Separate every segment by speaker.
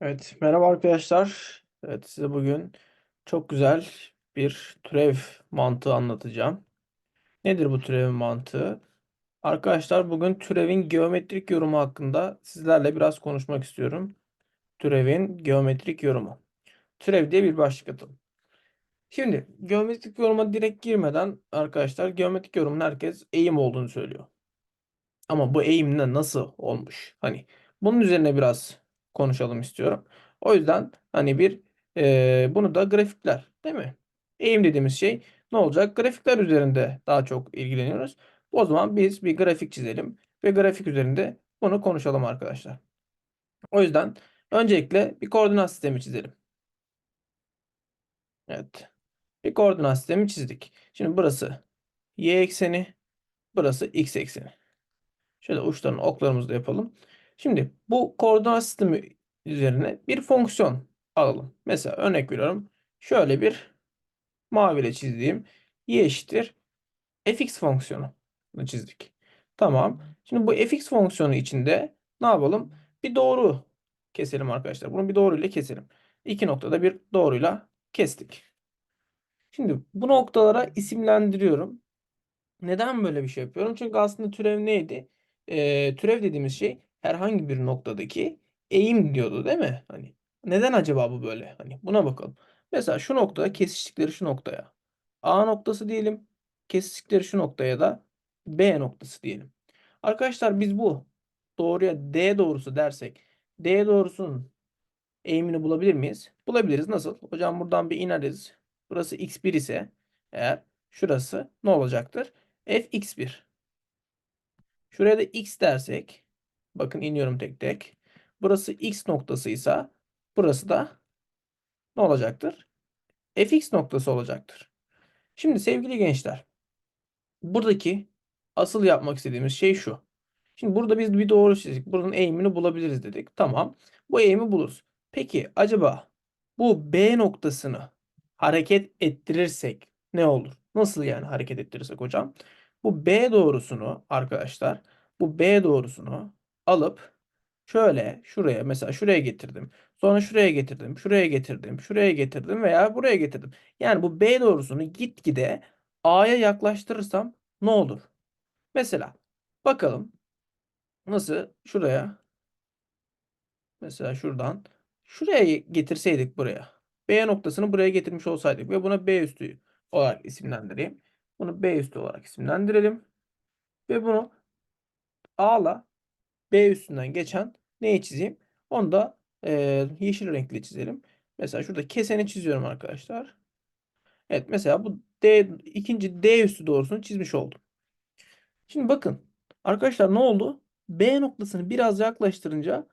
Speaker 1: Evet, merhaba arkadaşlar. Evet, size bugün çok güzel bir türev mantığı anlatacağım. Nedir bu türevin mantığı? Arkadaşlar bugün türevin geometrik yorumu hakkında sizlerle biraz konuşmak istiyorum. Türevin geometrik yorumu. Türev diye bir başlık atalım. Şimdi geometrik yoruma direkt girmeden arkadaşlar geometrik yorumun herkes eğim olduğunu söylüyor. Ama bu eğimle nasıl olmuş? Hani bunun üzerine biraz konuşalım istiyorum. O yüzden hani bir e, bunu da grafikler değil mi? Eğim dediğimiz şey ne olacak? Grafikler üzerinde daha çok ilgileniyoruz. O zaman biz bir grafik çizelim ve grafik üzerinde bunu konuşalım arkadaşlar. O yüzden öncelikle bir koordinat sistemi çizelim. Evet. Bir koordinat sistemi çizdik. Şimdi burası y ekseni, burası x ekseni. Şöyle uçlarını oklarımızı da yapalım. Şimdi bu koordinat sistemi üzerine bir fonksiyon alalım. Mesela örnek veriyorum. Şöyle bir maviyle çizdiğim y eşittir fx fonksiyonu çizdik. Tamam. Şimdi bu fx fonksiyonu içinde ne yapalım? Bir doğru keselim arkadaşlar. Bunu bir doğru ile keselim. İki noktada bir doğruyla kestik. Şimdi bu noktalara isimlendiriyorum. Neden böyle bir şey yapıyorum? Çünkü aslında türev neydi? Ee, türev dediğimiz şey herhangi bir noktadaki eğim diyordu değil mi? Hani neden acaba bu böyle? Hani buna bakalım. Mesela şu noktada kesiştikleri şu noktaya. A noktası diyelim. Kesiştikleri şu noktaya da B noktası diyelim. Arkadaşlar biz bu doğruya D doğrusu dersek D doğrusunun eğimini bulabilir miyiz? Bulabiliriz. Nasıl? Hocam buradan bir ineriz. Burası x1 ise eğer şurası ne olacaktır? fx1. Şuraya da x dersek bakın iniyorum tek tek. Burası x noktasıysa burası da ne olacaktır? fx noktası olacaktır. Şimdi sevgili gençler buradaki asıl yapmak istediğimiz şey şu. Şimdi burada biz bir doğru çizdik. Buranın eğimini bulabiliriz dedik. Tamam. Bu eğimi buluruz. Peki acaba bu B noktasını hareket ettirirsek ne olur? Nasıl yani hareket ettirirsek hocam? Bu B doğrusunu arkadaşlar bu B doğrusunu alıp şöyle şuraya mesela şuraya getirdim. Sonra şuraya getirdim. Şuraya getirdim. Şuraya getirdim veya buraya getirdim. Yani bu B doğrusunu gitgide A'ya yaklaştırırsam ne olur? Mesela bakalım nasıl şuraya mesela şuradan şuraya getirseydik buraya. B noktasını buraya getirmiş olsaydık ve buna B üstü olarak isimlendireyim. Bunu B üstü olarak isimlendirelim. Ve bunu A'la B üstünden geçen neyi çizeyim? Onu da e, yeşil renkli çizelim. Mesela şurada keseni çiziyorum arkadaşlar. Evet mesela bu D ikinci D üstü doğrusunu çizmiş oldum. Şimdi bakın arkadaşlar ne oldu? B noktasını biraz yaklaştırınca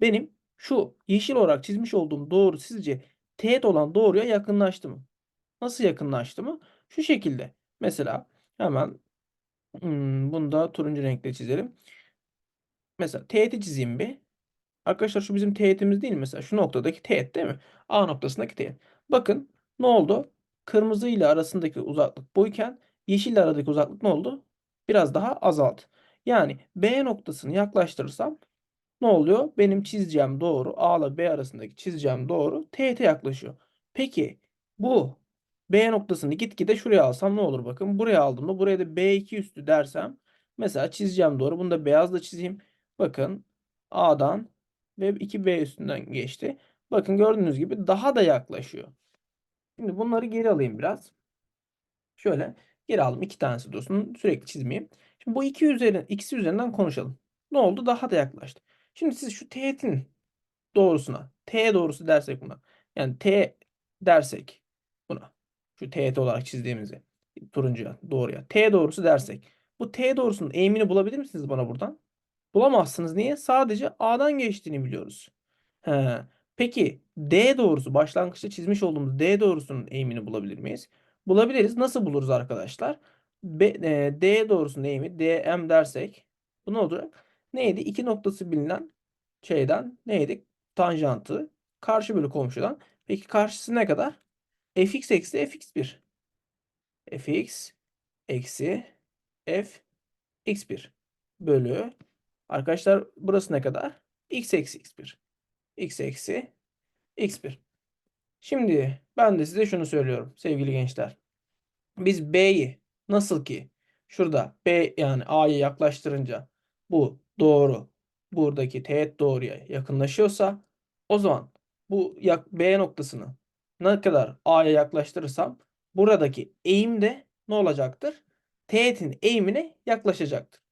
Speaker 1: benim şu yeşil olarak çizmiş olduğum doğru sizce teğet olan doğruya yakınlaştı mı? Nasıl yakınlaştı mı? Şu şekilde. Mesela hemen hmm, bunu da turuncu renkle çizelim. Mesela teğeti çizeyim bir. Arkadaşlar şu bizim teğetimiz değil mi? Mesela şu noktadaki teğet değil mi? A noktasındaki teğet. Bakın ne oldu? Kırmızı ile arasındaki uzaklık buyken yeşil ile aradaki uzaklık ne oldu? Biraz daha azaldı. Yani B noktasını yaklaştırırsam ne oluyor? Benim çizeceğim doğru A ile B arasındaki çizeceğim doğru teğete yaklaşıyor. Peki bu B noktasını gitgide şuraya alsam ne olur bakın. Buraya aldığımda buraya da B2 üstü dersem mesela çizeceğim doğru. Bunu da beyazla çizeyim. Bakın A'dan ve 2B üstünden geçti. Bakın gördüğünüz gibi daha da yaklaşıyor. Şimdi bunları geri alayım biraz. Şöyle geri aldım. iki tanesi dursun. Sürekli çizmeyeyim. Şimdi bu iki üzerinden, ikisi üzerinden konuşalım. Ne oldu? Daha da yaklaştı. Şimdi siz şu teğetin doğrusuna, T doğrusu dersek buna. Yani T dersek buna. Şu teğet olarak çizdiğimizi. Turuncuya, doğruya. T doğrusu dersek. Bu T doğrusunun eğimini bulabilir misiniz bana buradan? Bulamazsınız. Niye? Sadece A'dan geçtiğini biliyoruz. He. Peki D doğrusu başlangıçta çizmiş olduğumuz D doğrusunun eğimini bulabilir miyiz? Bulabiliriz. Nasıl buluruz arkadaşlar? B, e, D doğrusunun eğimi DM dersek bu ne olacak? Neydi? İki noktası bilinen şeyden neydi? Tanjantı karşı bölü komşudan. Peki karşısı ne kadar? fx eksi fx1. fx eksi f x1 bölü Arkadaşlar burası ne kadar? x eksi x1. x eksi x1. Şimdi ben de size şunu söylüyorum sevgili gençler. Biz B'yi nasıl ki şurada B yani A'ya yaklaştırınca bu doğru buradaki teğet doğruya yakınlaşıyorsa o zaman bu B noktasını ne kadar A'ya yaklaştırırsam buradaki eğim de ne olacaktır? Teğetin eğimine yaklaşacaktır.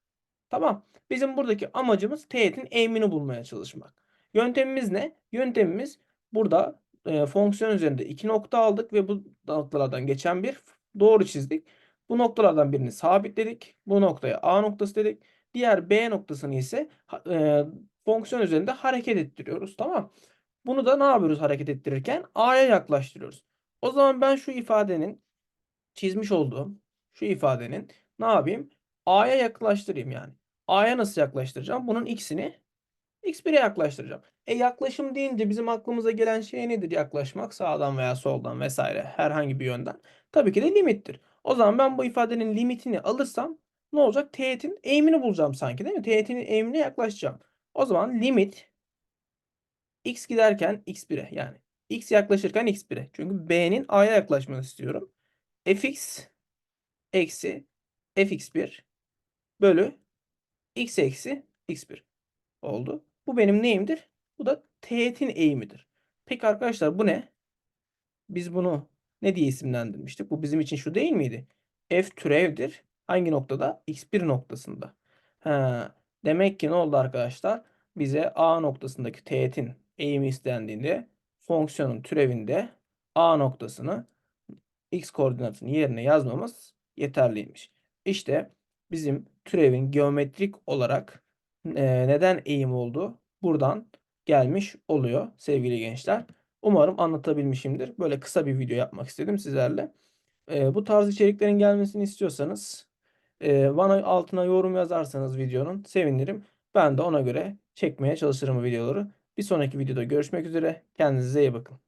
Speaker 1: Tamam. Bizim buradaki amacımız teğetin eğimini bulmaya çalışmak. Yöntemimiz ne? Yöntemimiz burada e, fonksiyon üzerinde iki nokta aldık ve bu noktalardan geçen bir doğru çizdik. Bu noktalardan birini sabitledik. Bu noktaya A noktası dedik. Diğer B noktasını ise e, fonksiyon üzerinde hareket ettiriyoruz. Tamam. Bunu da ne yapıyoruz hareket ettirirken? A'ya yaklaştırıyoruz. O zaman ben şu ifadenin çizmiş olduğum şu ifadenin ne yapayım? A'ya yaklaştırayım yani. A'ya nasıl yaklaştıracağım? Bunun x'ini x1'e yaklaştıracağım. E yaklaşım deyince bizim aklımıza gelen şey nedir? Yaklaşmak sağdan veya soldan vesaire herhangi bir yönden. Tabii ki de limittir. O zaman ben bu ifadenin limitini alırsam ne olacak? Teğetin eğimini bulacağım sanki değil mi? Teğetin eğimine yaklaşacağım. O zaman limit x giderken x1'e yani x yaklaşırken x1'e. Çünkü b'nin a'ya yaklaşmasını istiyorum. fx eksi fx1 bölü x eksi x1 oldu. Bu benim neyimdir? Bu da teğetin eğimidir. Peki arkadaşlar bu ne? Biz bunu ne diye isimlendirmiştik? Bu bizim için şu değil miydi? F türevdir. Hangi noktada? X1 noktasında. Ha, demek ki ne oldu arkadaşlar? Bize A noktasındaki teğetin eğimi istendiğinde fonksiyonun türevinde A noktasını x koordinatının yerine yazmamız yeterliymiş. İşte bizim türevin geometrik olarak e, neden eğim olduğu buradan gelmiş oluyor sevgili gençler. Umarım anlatabilmişimdir. Böyle kısa bir video yapmak istedim sizlerle. E, bu tarz içeriklerin gelmesini istiyorsanız e, bana altına yorum yazarsanız videonun sevinirim. Ben de ona göre çekmeye çalışırım videoları. Bir sonraki videoda görüşmek üzere. Kendinize iyi bakın.